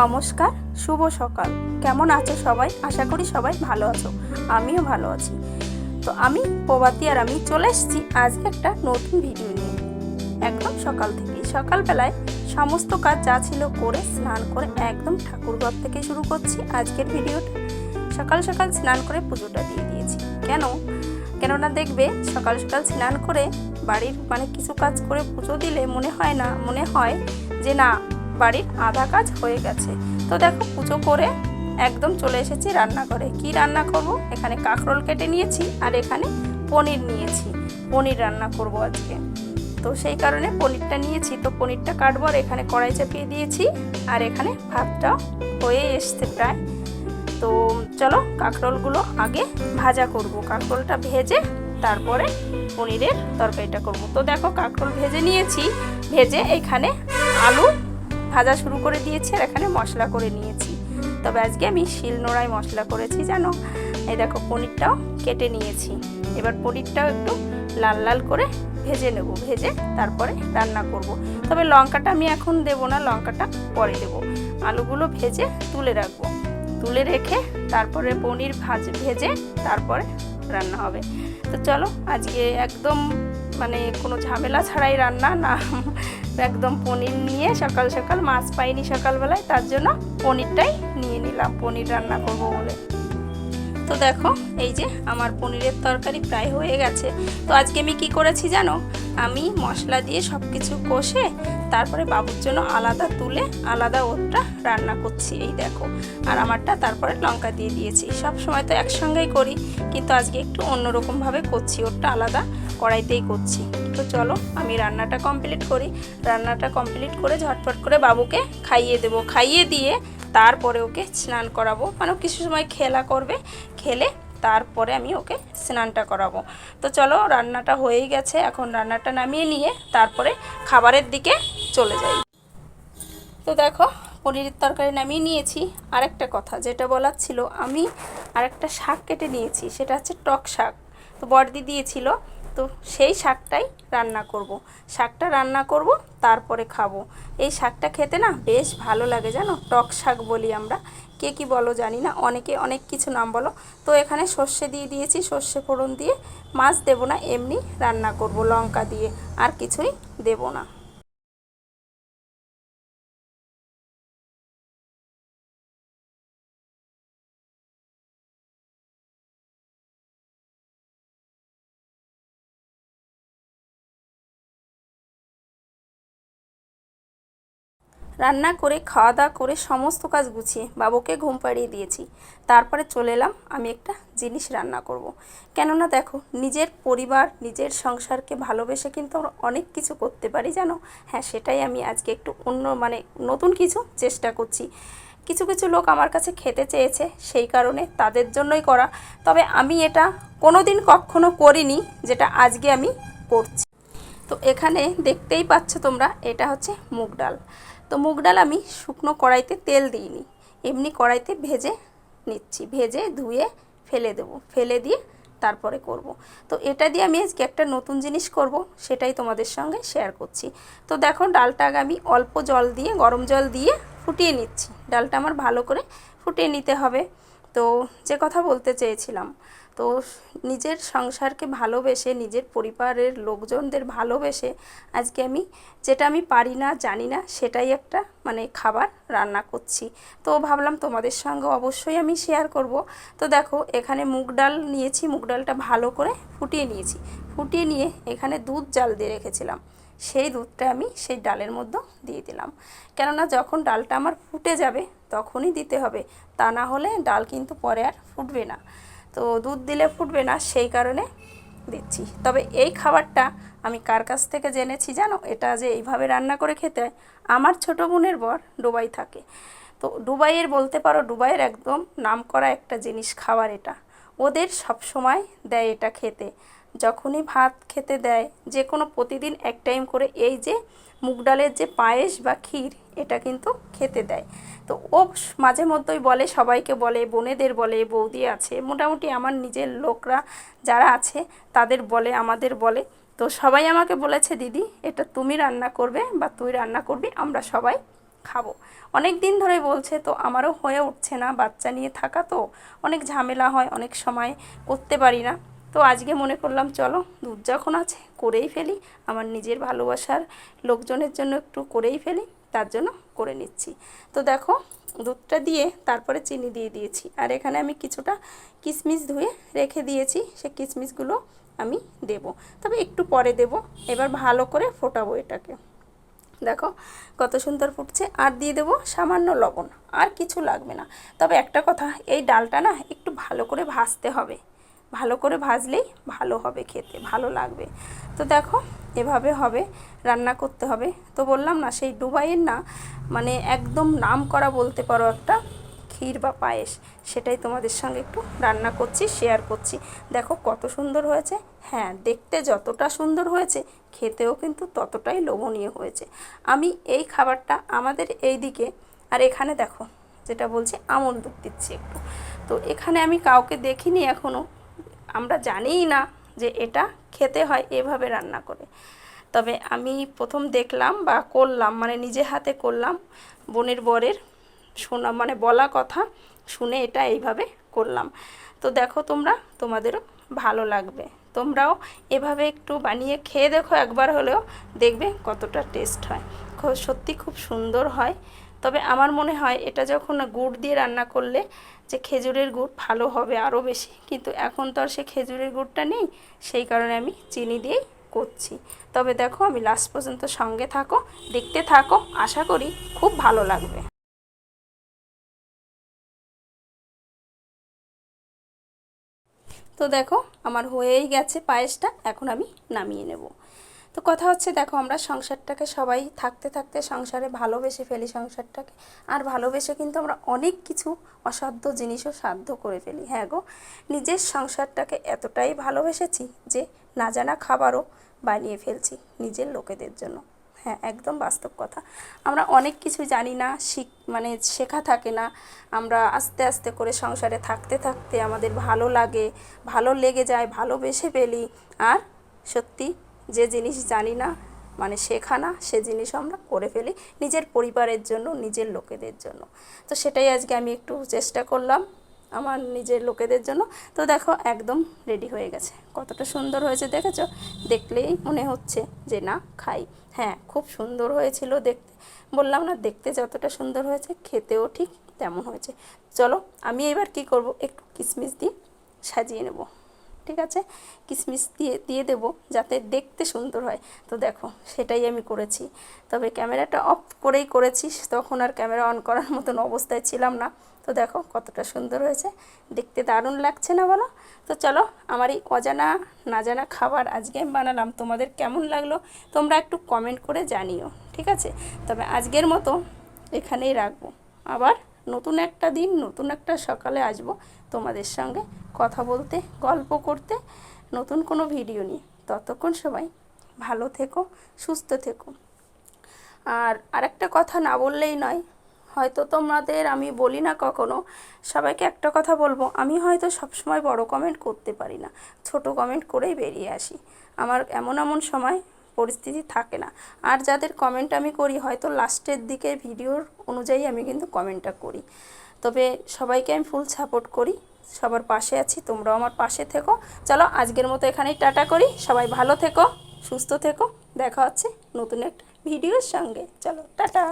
নমস্কার, শুভ সকাল। কেমন আছো সবাই? আশা করি সবাই ভালো আছো। আমিও ভালো আছি। তো আমি প্রভাতী আর আমি চলে এসেছি আজকে একটা নতুন ভিডিও নিয়ে। একদম সকাল থেকে সকালবেলায় সমস্ত কাজ যা ছিল করে স্নান করে একদম ঠাকুর ঘর থেকে শুরু করছি আজকের ভিডিওটা। সকাল সকাল স্নান করে পুজোটা দিয়ে দিয়েছি। কেন? কেননা দেখবে, সকাল সকাল স্নান করে বাড়ির মানে কিছু কাজ করে পুজো দিলে মনে হয় না, মনে হয় যে না বাড়ির আধা কাজ হয়ে গেছে। তো দেখো পুজো করে একদম চলে এসেছি রান্নাঘরে। কি রান্না করব? এখানে কাঁকরোল কেটে নিয়েছি আর এখানে পনির নিয়েছি। পনির রান্না করব আজকে। তো সেই কারণে পনিরটা নিয়েছি। তো পনিরটা কাটবো আর এখানে কড়াই চাপিয়ে দিয়েছি আর এখানে ভাতটা হয়ে এসছে প্রায়। তো চলো কাঁকরোলগুলো আগে ভাজা করব। কাঁকরোলটা ভেজে তারপরে পনিরের তরকারিটা করব। তো দেখো কাঁকরোল ভেজে নিয়েছি। ভেজে এখানে আলু ভাজা শুরু করে দিয়েছি আর এখানে মশলা করে নিয়েছি। তবে আজকে আমি শিলনোড়ায় মশলা করেছি, জানো? এই দেখো, পনিরটাও কেটে নিয়েছি। এবার পনিরটাও একটু লাল লাল করে ভেজে নেব, ভেজে তারপরে রান্না করব। তবে লঙ্কাটা আমি এখন দেব না, লঙ্কাটা পরে দেব। আলুগুলো ভেজে তুলে রাখব। তুলে রেখে তারপরে পনির ভাজ, ভেজে তারপরে রান্না হবে। তো চলো, আজকে একদম মানে কোনো ঝামেলা ছাড়াই রান্না, না একদম পনির নিয়ে সকাল সকাল মাছ পাইনি সকালবেলায়, তার জন্য পনিরটাই নিয়ে নিলাম, পনির রান্না করব বলে। তো দেখো, এই যে আমার পনিরের তরকারি প্রায় হয়ে গেছে। তো আজকে আমি কি করেছি জানো? আমি মশলা দিয়ে সব কিছু কষে তারপরে বাবুর জন্য আলাদা তুলে আলাদা ওরটা রান্না করছি, এই দেখো। আর আমারটা তারপরে লঙ্কা দিয়ে দিয়েছি। সব সময় তো একসঙ্গেই করি, কিন্তু আজকে একটু অন্যরকমভাবে করছি ওরটা আলাদা কড়াইতেই করছি। তো চলো, আমি রান্নাটা কমপ্লিট করি। রান্নাটা কমপ্লিট করে ঝটপট করে বাবুকে খাইয়ে দেবো। খাইয়ে দিয়ে তারপরে ওকে স্নান করাবো। মানে কিছু সময় খেলা করবে, খেলে তারপরে আমি ওকে স্নানটা করাবো। তো চলো, রান্নাটা হয়েই গেছে। এখন রান্নাটা নামিয়ে নিয়ে তারপরে খাবারের দিকে চলে যাই। তো দেখো, পনিরের তরকারি নামিয়ে নিয়েছি। আরেকটা কথা, যেটা বলার ছিল, আমি আরেকটা শাক কেটে নিয়েছি, সেটা হচ্ছে টক শাক। তো বড়দি দিয়েছিল তো সেই শাকটাই রান্না করব। শাকটা রান্না করব, তারপরে খাব। এই শাকটা খেতে না বেশ ভালো লাগে জানো? টক শাক বলি আমরা। কে কি বলো জানি না, অনেকে অনেক কিছু নাম বলো। তো এখানে সর্ষে দিয়ে দিয়েছি, সর্ষে ফোড়ন দিয়ে। মাছ দেবো না, এমনি রান্না করব লঙ্কা দিয়ে। আর কিছুই দেবো না। রান্না করে খাওয়া দাওয়া করে সমস্ত কাজ গুছিয়ে বাবুকে ঘুম পাড়িয়ে দিয়েছি। তারপরে চলে এলাম, আমি একটা জিনিস রান্না করব। কেননা দেখো, নিজের পরিবার, নিজের সংসারকে ভালোবেসে কিন্তু আমরা অনেক কিছু করতে পারি, জানো? হ্যাঁ সেটাই আমি আজকে একটু অন্য মানে নতুন কিছু চেষ্টা করছি। কিছু কিছু লোক আমার কাছে খেতে চেয়েছে, সেই কারণে তাদের জন্যই করা। তবে আমি এটা কোনো দিন কখনো করিনি, যেটা আজকে আমি করছি। তো এখানে দেখতেই পাচ্ছ তোমরা, এটা হচ্ছে মুগ ডাল। তো মুগ ডাল আমি শুকনো কড়াইতে তেল দিইনি, এমনি কড়াইতে ভেজে নিচ্ছি, ভেজে ধুয়ে ফেলে দেবো, ফেলে দিয়ে তারপরে করব। তো এটা দিয়ে আমি আজকে একটা নতুন জিনিস করব, সেটাই তোমাদের সঙ্গে শেয়ার করছি। তো দেখো ডালটা আগে আমি অল্প জল দিয়ে, গরম জল দিয়ে ফুটিয়ে নিচ্ছি। ডালটা আমার ভালো করে ফুটিয়ে নিতে হবে। তো যে কথা বলতে চেয়েছিলাম তো নিজের সংসারকে ভালোবেসে, নিজের পরিবারের লোকজনদের ভালোবেসে আজকে আমি যেটা আমি পারি না, জানি না, সেটাই একটা মানে খাবার রান্না করছি। তো ভাবলাম তোমাদের সঙ্গে অবশ্যই আমি শেয়ার করব। তো দেখো, এখানে মুগ ডাল নিয়েছি, মুগ ডালটা ভালো করে ফুটিয়ে নিয়েছি। ফুটিয়ে নিয়ে এখানে দুধ জাল দিয়ে রেখেছিলাম। সেই দুধটা আমি সেই ডালের মধ্যে দিয়ে দিলাম। কেননা যখন ডালটা আমার ফুটে যাবে, তখনই দিতে হবে। তা না হলে ডাল কিন্তু পরে আর ফুটবে না। তো দুধ দিলে ফুটবে না, সেই কারণে দিচ্ছি। তবে এই খাবারটা আমি কার কাছ থেকে জেনেছি জানো? এটা যে এইভাবে রান্না করে খেতে হয়, আমার ছোটো বোনের বর ডুবাই থাকে। তো ডুবাইয়ের বলতে পারো ডুবাইয়ের একদম নাম করা একটা জিনিস খাবার এটা। ওদের সব সময় দেয় এটা খেতে। যখনই ভাত খেতে দেয় যে কোনো প্রতিদিন এক টাইম করে এই যে মুগ ডালের যে পায়েস বা ক্ষীর এটা কিন্তু খেতে দেয়। তো ও মাঝে মধ্যেই বলে, সবাইকে বলে, বোনেদের বলে, বৌদি আছে, মোটামুটি আমার নিজের লোকরা যারা আছে তাদের বলে, আমাদের বলে। তো সবাই আমাকে বলেছে, দিদি, এটা তুমি রান্না করবে বা তুই রান্না করবি, আমরা সবাই খাব। অনেক দিন ধরে বলছে, তো আমারও হয়ে উঠছে না, বাচ্চা নিয়ে থাকা তো, অনেক ঝামেলা হয়, অনেক সময় করতে পারি না। তো আজকে মনে করলাম, চলো, দুধ যখন আছে করেই ফেলি, আমার নিজের ভালোবাসার লোকজনের জন্য একটু করেই ফেলি। তার জন্য করে নিচ্ছি। তো দেখো, দুধটা দিয়ে তারপরে চিনি দিয়ে দিয়েছি। আর এখানে আমি কিছুটা কিশমিশ ধুয়ে রেখে দিয়েছি, সে কিশমিশগুলো আমি দেব। তবে একটু পরে দেব, এবার ভালো করে ফোটাবো এটাকে। দেখো, কত সুন্দর ফুটছে। আর দিয়ে দেবো সামান্য লবণ, আর কিছু লাগবে না। তবে একটা কথা, এই ডালটা না একটু ভালো করে ভাজতে হবে। ভালো করে ভাজলেই ভালো হবে খেতে, ভালো লাগবে। তো দেখো, এভাবে হবে, রান্না করতে হবে। তো বললাম না, সেই ডুবাইয়ের না মানে একদম নাম করা বলতে পারো একটা ক্ষীর বা পায়েস, সেটাই তোমাদের সঙ্গে একটু রান্না করছি শেয়ার করছি। দেখো কত সুন্দর হয়েছে। হ্যাঁ দেখতে যতটা সুন্দর হয়েছে, খেতেও কিন্তু ততটাই লোভনীয় হয়েছে। আমি এই খাবারটা আমাদের এই দিকে আর এখানে দেখো, যেটা বলছি আমল দুধ দিচ্ছি একটু। তো এখানে আমি কাউকে দেখিনি এখনও আমরা জানিই না যে এটা খেতে হয় এভাবে রান্না করে। তবে আমি প্রথম দেখলাম বা করলাম মানে নিজে হাতে করলাম বোনের বরের শোনা মানে বলা কথা শুনে এটা এইভাবে করলাম। তো দেখো তোমরা, তোমাদেরও ভালো লাগবে। তোমরাও এভাবে একটু বানিয়ে খেয়ে দেখো, একবার হলেও দেখবে কতটা টেস্ট হয়। সত্যি খুব সুন্দর হয়। তবে আমার মনে হয় এটা যখন গুড় দিয়ে রান্না করলে যে খেজুরের গুড় ভালো হবে আরও বেশি। কিন্তু এখন তো আর সে খেজুরের গুড়টা নেই, সেই কারণে আমি চিনি দিয়েই করছি। তবে দেখো আমি লাস্ট পর্যন্ত সঙ্গে থাকো, দেখতে থাকো, আশা করি খুব ভালো লাগবে। তো দেখো, আমার হয়েই গেছে পায়েসটা, এখন আমি নামিয়ে নেব। তো কথা হচ্ছে, দেখো আমরা সংসারটাকে সবাই থাকতে থাকতে সংসারে ভালোবেসে ফেলি সংসারটাকে। আর ভালোবেসে কিন্তু আমরা অনেক কিছু অসাধ্য জিনিসও সাধ্য করে ফেলি হ্যাঁ গো? নিজের সংসারটাকে এতটাই ভালোবেসেছি যে না জানা খাবারও বানিয়ে ফেলছি নিজের লোকেদের জন্য। হ্যাঁ একদম বাস্তব কথা। আমরা অনেক কিছু জানি না, শিখ মানে শেখা থাকে না। আমরা আস্তে আস্তে করে সংসারে থাকতে থাকতে আমাদের ভালো লাগে, ভালো লেগে যায়, ভালোবেসে ফেলি। আর সত্যি যে জিনিস জানি না মানে শেখা না, সে জিনিসও আমরা করে ফেলি নিজের পরিবারের জন্য, নিজের লোকেদের জন্য। তো সেটাই আজকে আমি একটু চেষ্টা করলাম আমার নিজের লোকেদের জন্য। তো দেখো একদম রেডি হয়ে গেছে। কতটা সুন্দর হয়েছে দেখেছ? দেখলেই মনে হচ্ছে যে না, খাই। হ্যাঁ খুব সুন্দর হয়েছিল দেখতে। বললাম না, দেখতে যতটা সুন্দর হয়েছে, খেতেও ঠিক তেমন হয়েছে। চলো, আমি এবার কি করব? একটু কিশমিশ দিয়ে সাজিয়ে নেব। ঠিক আছে? কিশমিশ দিয়ে দিয়ে দেবো যাতে দেখতে সুন্দর হয়। তো দেখো, সেটাই আমি করেছি। তবে ক্যামেরাটা অফ করেই করেছি, তখন আর ক্যামেরা অন করার মতন অবস্থায় ছিলাম না। তো দেখো, কতটা সুন্দর হয়েছে। দেখতে দারুণ লাগছে না বলো? তো চলো, আমার এই অজানা, না জানা খাবার আজকে আমি বানালাম। তোমাদের কেমন লাগল, তোমরা একটু কমেন্ট করে জানিও, ঠিক আছে? তবে আজকের মতো এখানেই রাখব। আবার নতুন একটা দিন, নতুন একটা সকালে আসব তোমাদের সঙ্গে কথা বলতে, গল্প করতে, নতুন কোনো ভিডিও নিয়ে। ততক্ষণ সবাই ভালো থেকো, সুস্থ থেকো। আর আরেকটা কথা না বললেই নয়, হয়তো তোমাদের আমি বলি না কখনো, সবাইকে একটা কথা বলব, আমি হয়তো সবসময় বড় কমেন্ট করতে পারি না, ছোট কমেন্ট করেই বেরিয়ে আসি। আমার এমন এমন সময় পরিস্থিতি থাকে না। আর যাদের কমেন্ট আমি করি, হয়তো লাস্টের দিকে ভিডিওর অনুযায়ী আমি কিন্তু কমেন্টটা করি। তবে সবাইকে আমি ফুল সাপোর্ট করি। সবার পাশে আছি, তোমরাও আমার পাশে থেকো। চলো, আজকের মতো এখানেই টাটা করি। সবাই ভালো থেকো, সুস্থ থেকো। দেখা হচ্ছে নতুন একটা ভিডিওর সঙ্গে। চলো, টাটা!